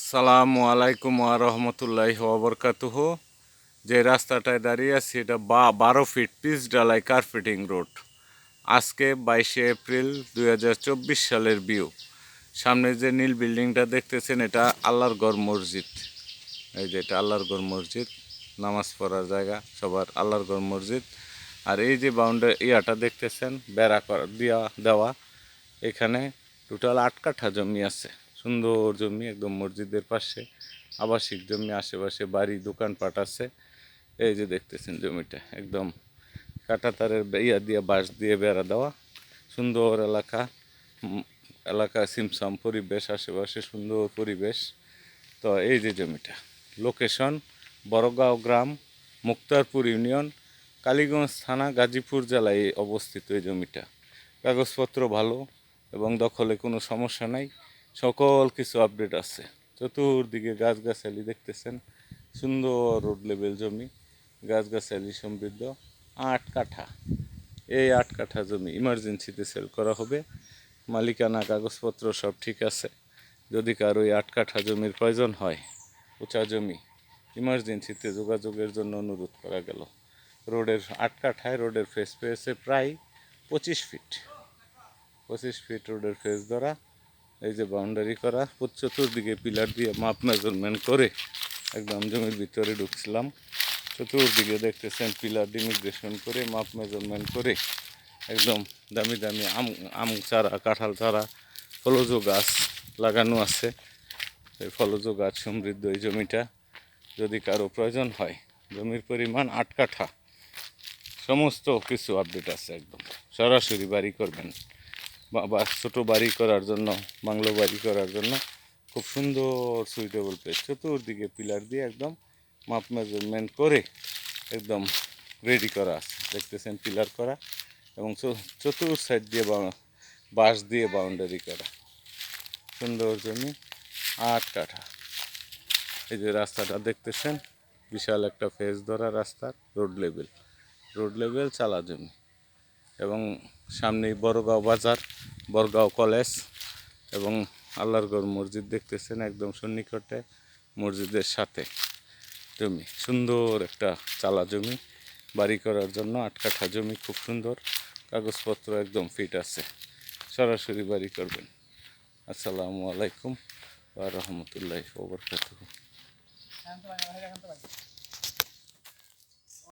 আসসালামু আলাইকুম আ রহমতুল্লাহ ওবরকাতুহ যে রাস্তাটায় দাঁড়িয়ে আছি, এটা বা বারো ফিট পিস ডালাই কার্পেটিং রোড। আজকে বাইশে এপ্রিল দু হাজার চব্বিশ সালের ভিউ। সামনে যে নীল বিল্ডিংটা দেখতেছেন, এটা আল্লাহর গড় মসজিদ। এই যে এটা আল্লাহর গড় মসজিদ, নামাজ পড়ার জায়গা, সবার আল্লাহর গড় মসজিদ। আর এই যে বাউন্ডারি ইয়াটা দেখতেছেন, বেড়া করা, দিয়া দেওয়া, এখানে টোটাল আট কাঠা জমি আছে। সুন্দর জমি, একদম মসজিদের পাশে। আবাসিক জমি, আশেপাশে বাড়ি, দোকানপাট আছে। এই যে দেখতেছেন জমিটা, একদম কাঁটাতারের ইয়া দিয়ে, বাঁশ দিয়ে বেড়া দেওয়া। সুন্দর এলাকা। এলাকা সিমসাম পরিবেশ, আশেপাশে সুন্দর পরিবেশ। তো এই যে জমিটা, লোকেশন বড়গাঁও গ্রাম, মুক্তারপুর ইউনিয়ন, কালীগঞ্জ থানা, গাজীপুর জেলায় অবস্থিত এই জমিটা। কাগজপত্র ভালো এবং দখলে কোনো সমস্যা নাই। সকল কিছু আপডেট আছে। চতুর্দিকে গাছগাছালি দেখতেছেন, সুন্দর রোড লেভেল জমি, গাছগাছালি সমৃদ্ধ, আট কাঠা। এই আট কাঠা জমি ইমার্জেন্সিতে সেল করা হবে। মালিকানা কাগজপত্র সব ঠিক আছে। যদি কারও এই আট কাঠা জমির প্রয়োজন হয়, উঁচা জমি ইমার্জেন্সিতে যোগাযোগের জন্য অনুরোধ করা গেল। রোডের আট কাঠায় রোডের ফেস পেয়েছে প্রায় পঁচিশ ফিট পঁচিশ ফিট রোডের ফেস ধরা। এই যে বাউন্ডারি করা চতুর্দিকে পিলার দিয়ে মাপ মেজারমেন্ট করে একদম জমির ভিতরে ঢুকছিলাম। চতুর্দিকে দেখতেছেন পিলার ডিমিগ্রেশন করে, মাপ মেজারমেন্ট করে একদম দামি দামি আম আম চারা, কাঁঠাল চারা, ফলজ গাছ লাগানো আছে। এই ফলজ গাছ সমৃদ্ধ এই জমিটা। যদি কারও প্রয়োজন হয়, জমির পরিমাণ আট কাঠা, সমস্ত কিছু আপডেট আছে একদম। সরাসরি বাড়ি করবেন। বা ছোটো বাড়ি করার জন্য, বাংলো বাড়ি করার জন্য খুব সুন্দর সুইটেবল প্লেস চতুর্দিকে পিলার দিয়ে একদম মাপ মেজারমেন্ট করে একদম রেডি করা আছে। দেখতেছেন পিলার করা এবং চতুর সাইড দিয়ে বাঁশ দিয়ে বাউন্ডারি করা। সুন্দর জমি, আট কাঠা। এই যে রাস্তাটা দেখতেছেন, বিশাল একটা ফেস ধরা রাস্তা রোড লেভেল রোড লেভেল চালা জমি। এবং সামনেই বড়গাঁও বাজার, বড়গাঁও কলেজ এবং আল্লাহরগড় মসজিদ দেখতেছেন একদম সন্নিকটে, মসজিদের সাথে। জমি, সুন্দর একটা চালা জমি, বাড়ি করার জন্য আট কাঠা জমি, খুব সুন্দর। কাগজপত্র একদম ফিট আছে। সরাসরি বাড়ি করবেন। আসসালামু আলাইকুম ওয়া রাহমাতুল্লাহি ওয়া বারাকাতুহু।